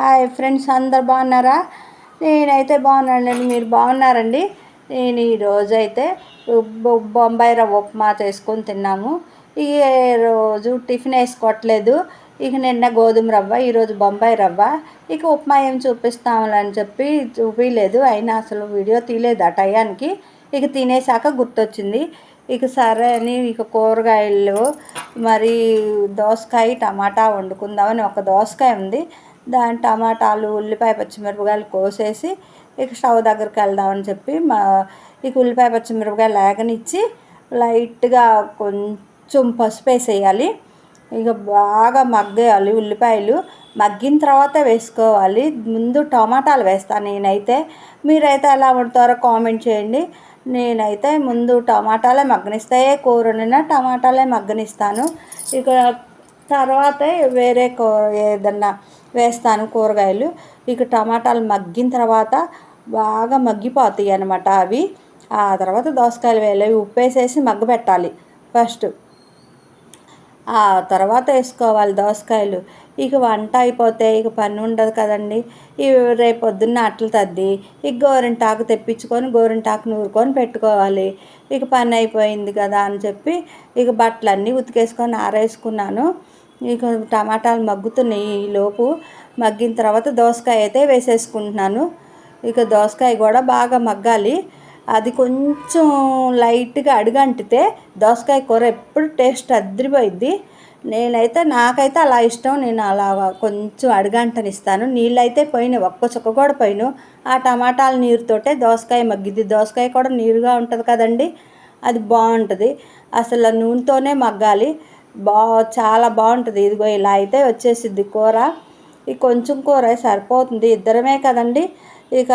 Hi friends అందరు బాగున్నారా? నేనైతే బాగున్నానండి మీరు బాగున్నారండి? నేను ఈరోజు అయితే బొంబాయి రవ్వ ఉప్మా చేసుకొని తిన్నాము. ఈ రోజు టిఫిన్ వేసుకోవట్లేదు. ఇక నిన్న గోధుమ రవ్వ ఈరోజు బొంబాయి రవ్వ. ఇక ఉప్మా ఏం చూపిస్తామని చెప్పి చూపించలేదు అయినా అసలు వీడియో తీయలేదు ఆ టయానికి. ఇక తినేసాక గుర్తొచ్చింది. ఇక సరే అని ఇక కూరగాయలు మరి దోసకాయ టమాటా వండుకుందామని ఒక దోసకాయ ఉంది. దాని టమాటాలు ఉల్లిపాయ పచ్చిమిరపకాయలు కోసేసి ఇక స్టవ్ దగ్గరికి వెళ్దామని చెప్పి మా ఇక ఉల్లిపాయ పచ్చిమిరపకాయలు లేగనిచ్చి లైట్గా కొంచెం పసుపు వేసేయాలి. ఇక బాగా మగ్గేయాలి ఉల్లిపాయలు. మగ్గిన తర్వాత వేసుకోవాలి. ముందు టమాటాలు వేస్తాను నేనైతే. మీరైతే ఎలా వండుతారో కామెంట్ చేయండి. నేనైతే ముందు టమాటాలే మగ్గనిస్తాయే కూరనైనా టమాటాలే మగ్గనిస్తాను. ఇక తర్వాత వేరే కూర ఏదన్నా వేస్తాను కూరగాయలు. ఇక టమాటాలు మగ్గిన తర్వాత బాగా మగ్గిపోతాయి అనమాట అవి. ఆ తర్వాత దోసకాయలు వేయాలి. ఉప్పు వేసేసి మగ్గబెట్టాలి ఫస్ట్. ఆ తర్వాత వేసుకోవాలి దోసకాయలు. ఇక వంట అయిపోతే ఇక పని ఉండదు కదండి. ఇవి రేపు పొద్దున్న అట్లు తద్ది ఇక గోరింటాకు తెప్పించుకొని గోరింటాకు నూరుకొని పెట్టుకోవాలి. ఇక పని అయిపోయింది కదా అని చెప్పి ఇక బట్టలన్నీ ఉతికేసుకొని ఆరేసుకున్నాను. ఇక టమాటాలు మగ్గుతున్నాయి ఈలోపు మగ్గిన తర్వాత దోసకాయ అయితే వేసేసుకుంటున్నాను. ఇక దోసకాయ కూడా బాగా మగ్గాలి. అది కొంచెం లైట్గా అడుగంటితే దోసకాయ కూర ఎప్పుడు టేస్ట్ అద్దరిపోయిద్ది నేనైతే నాకైతే అలా ఇష్టం. నేను అలా కొంచెం అడుగంటనిస్తాను. నీళ్ళు అయితే పోయినాయి. ఒక్క చుక్క కూడా పోయిను ఆ టమాటాల నీరుతోటే దోసకాయ మగ్గిద్ది. దోసకాయ కూడా నీరుగా ఉంటుంది కదండి. అది బాగుంటుంది. అసలు నూనెతోనే మగ్గాలి. బా చాలా బాగుంటుంది. ఇదిగో ఇలా అయితే వచ్చేసిద్ది కూర. ఈ కొంచెం కూర సరిపోతుంది. ఇద్దరమే కదండి. ఇక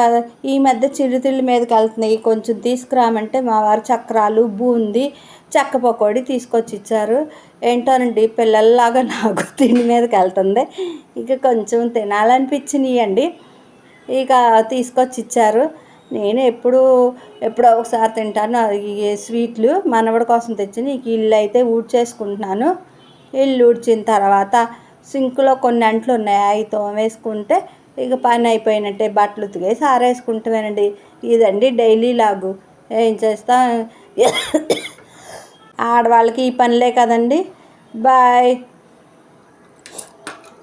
ఈ మధ్య చిరుతిళ్ళు మీదకి వెళ్తున్నాయి కొంచెం తీసుకురామంటే మా వారు చక్రాలు బూంది చెక్క పకోడీ తీసుకొచ్చి ఇచ్చారు. ఏంటోనండి పిల్లల్లాగా నాకు తిండి మీదకి వెళ్తుంది. ఇక కొంచెం తినాలనిపించినాయండి. అండి ఇక తీసుకొచ్చి ఇచ్చారు. నేను ఎప్పుడు ఎప్పుడో ఒకసారి తింటాను. అది స్వీట్లు మనవడి కోసం తెచ్చి నీకు ఇల్లు అయితే ఊడ్చేసుకుంటున్నాను ఇల్లు ఊడ్చిన తర్వాత సింక్లో కొన్ని అంట్లు ఉన్నాయి. అవి తోమేసుకుంటే ఇక పని అయిపోయినట్టే బట్టలు ఉతికేసి ఆరేసుకుంటామేనండి ఇదండి డైలీ లాగు. ఏం చేస్తా? ఆడవాళ్ళకి ఈ పనులే కదండి. బాయ్.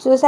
చూసారు?